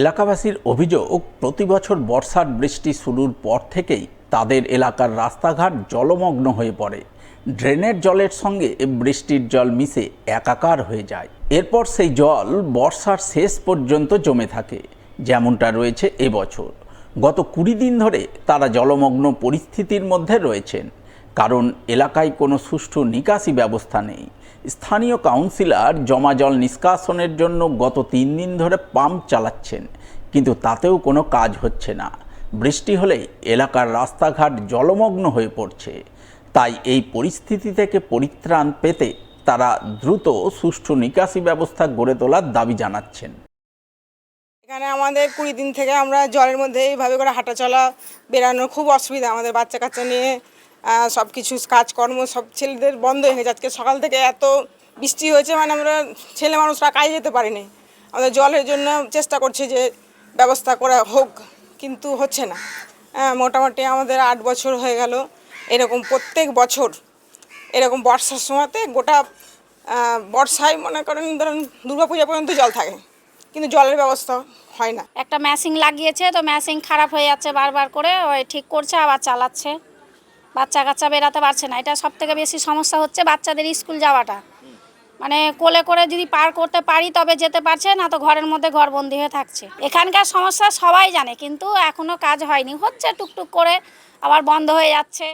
এলাকাবাসীর অভিযোগ, প্রতি বছর বর্ষার বৃষ্টি শুরুর পর থেকেই তাদের এলাকার রাস্তাঘাট জলমগ্ন হয়ে পড়ে। ড্রেনের জলের সঙ্গে বৃষ্টির জল মিশে একাকার হয়ে যায়। এরপর সেই জল বর্ষার শেষ পর্যন্ত জমে থাকে, যেমনটা রয়েছে এবছর। গত কুড়ি দিন ধরে তারা জলমগ্ন পরিস্থিতির মধ্যে রয়েছেন। কারণ এলাকায় কোনো সুষ্ঠু নিকাশি ব্যবস্থা নেই। স্থানীয় কাউন্সিলর জমা জল নিষ্কাশনের জন্য গত তিন দিন ধরে পাম্প চালাচ্ছেন, কিন্তু তাতেও কোনো কাজ হচ্ছে না। বৃষ্টি হলে এলাকার রাস্তাঘাট জলমগ্ন হয়ে পড়ছে। তাই এই পরিস্থিতি থেকে পরিত্রাণ পেতে তারা দ্রুত সুষ্ঠু নিকাশি ব্যবস্থা গড়ে তোলার দাবি জানাচ্ছেন। এখানে আমাদের কুড়ি দিন থেকে আমরা জলের মধ্যে এইভাবে করে হাঁটা চলা বেরানোর খুব অসুবিধা আমাদের বাচ্চা কাচ্চা নিয়ে। সব কিছু কাজকর্ম সব ছেলেদের বন্ধ হয়ে গেছে। আজকে সকাল থেকে এত বৃষ্টি হয়েছে মানে আমরা ছেলে মানুষরা কাজে যেতে পারিনি। আমাদের জলের জন্য চেষ্টা করছে যে ব্যবস্থা করা হোক কিন্তু হচ্ছে না। হ্যাঁ, মোটামুটি আমাদের আট বছর হয়ে গেল। এরকম প্রত্যেক বছর এরকম বর্ষার সময়তে গোটা বর্ষায় মনে করেন ধরুন দুর্গাপূজা পর্যন্ত জল থাকে কিন্তু জলের ব্যবস্থা হয় না। একটা ম্যাশিং লাগিয়েছে তো ম্যাশিং খারাপ হয়ে যাচ্ছে বারবার করে ওই ঠিক করছে আবার চালাচ্ছে। বাচ্চা কাচ্চা বেরাতে পারছে না। এটা সব থেকে বেশি সমস্যা হচ্ছে বাচ্চাদের স্কুল যাওয়াটা। মানে কোলে করে যদি পার করতে পারি তবে যেতে পারছে না তো ঘরের মধ্যে ঘরবন্দি হয়ে থাকছে। এখানকার সমস্যা সবাই জানে কিন্তু এখনও কাজ হয়নি। হচ্ছে টুকটুক করে আবার বন্ধ হয়ে যাচ্ছে।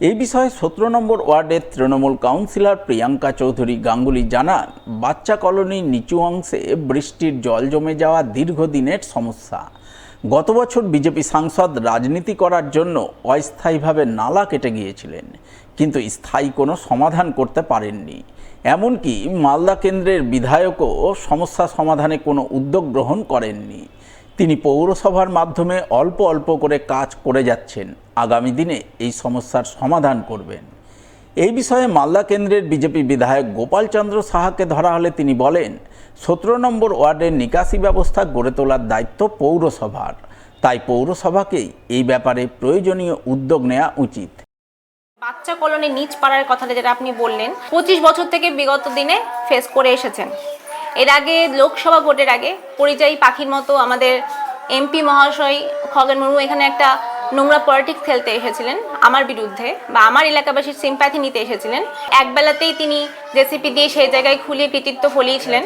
এই বিষয়ে সতেরো নম্বর ওয়ার্ডের তৃণমূল কাউন্সিলর প্রিয়াঙ্কা চৌধুরী গাঙ্গুলি জানান, বাচ্চা কলোনির নিচু অংশে বৃষ্টির জল জমে যাওয়া দীর্ঘদিনের সমস্যা। গত বছর বিজেপি সাংসদ রাজনীতি করার জন্য অস্থায়ীভাবে নালা কেটে গিয়েছিলেন, কিন্তু স্থায়ী কোনো সমাধান করতে পারেননি। এমনকি মালদা কেন্দ্রের বিধায়কও সমস্যা সমাধানে কোনো উদ্যোগ গ্রহণ করেননি। তিনি পৌরসভার মাধ্যমে অল্প অল্প করে কাজ করে যাচ্ছেন। আগামী দিনে এই সমস্যার সমাধান করবেন। এই বিষয়ে মালদা কেন্দ্রের বিজেপি বিধায়ক গোপালচন্দ্র সাহাকে ধরা হলে তিনি বলেন সতেরো নম্বর ওয়ার্ডের নিকাশি ব্যবস্থা গড়ে তোলার দায়িত্ব পৌরসভার। তাই পৌরসভাকেই এই ব্যাপারে প্রয়োজনীয় উদ্যোগ নেওয়া উচিত। বাচ্চা কলোনি নিচ পাড়ার কথাটা যেটা আপনি বললেন, পঁচিশ বছর থেকে বিগত দিনে ফেস করে এসেছেন। এর আগে লোকসভা ভোটের আগে পরিযায়ী পাখির মতো আমাদের এমপি মহাশয় খগেন মুর্মু এখানে একটা নোংরা পলিটিক্স খেলতে এসেছিলেন আমার বিরুদ্ধে বা আমার এলাকাবাসীর সিম্প্যাথি নিতে এসেছিলেন। একবেলাতেই তিনি জেসিপি দিয়ে সেই জায়গায় খুলিয়ে কৃতিত্ব ফলিয়েছিলেন।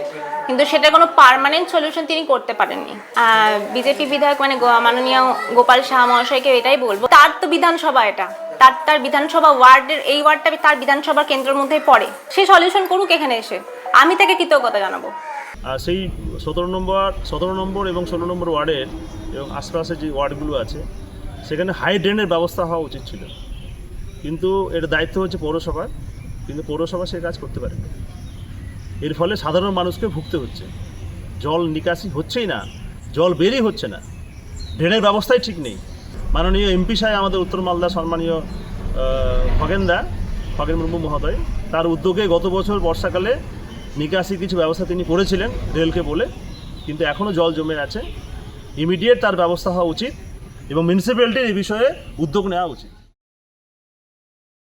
কিন্তু সেটা কোনো পার্মানেন্ট সলিউশন তিনি করতে পারেননি। বিজেপি বিধায়ক মানে মাননীয় গোপাল শাহ মহাশয়কে এটাই বলব। তার তো বিধানসভা এটা। তার তার বিধানসভা ওয়ার্ডের, এই ওয়ার্ডটা তার বিধানসভা কেন্দ্রের মধ্যেই পড়ে। সে সলিউশন করুক এখানে এসে। আমি তাকে কৃতজ্ঞতা জানাব। সেই সতেরো নম্বর সতেরো নম্বর এবং ষোলো নম্বর ওয়ার্ডের এবং আশপাশে যে ওয়ার্ডগুলো আছে, সেখানে হাই ড্রেনের ব্যবস্থা হওয়া উচিত ছিল। কিন্তু এর দায়িত্ব হচ্ছে পৌরসভার। কিন্তু পৌরসভা সে কাজ করতে পারে না। এর ফলে সাধারণ মানুষকে ভুগতে হচ্ছে। জল নিকাশি হচ্ছেই না, জল বেরই হচ্ছে না। ড্রেনের ব্যবস্থাই ঠিক নেই। মাননীয় এমপি সাহেব, আমাদের উত্তর মালদা সম্মানীয় খগেনদা, খগেন মুর্মু মহোদয়, তার উদ্যোগে গত বছর বর্ষাকালে নিকাশি কিছু ব্যবস্থা তিনি করেছিলেন রেলকে বলে, কিন্তু এখনও জল জমে আছে। ইমিডিয়েট তার ব্যবস্থা হওয়া উচিত এবং মিউনিসিপ্যালিটির এই বিষয়ে উদ্যোগ নেওয়া উচিত।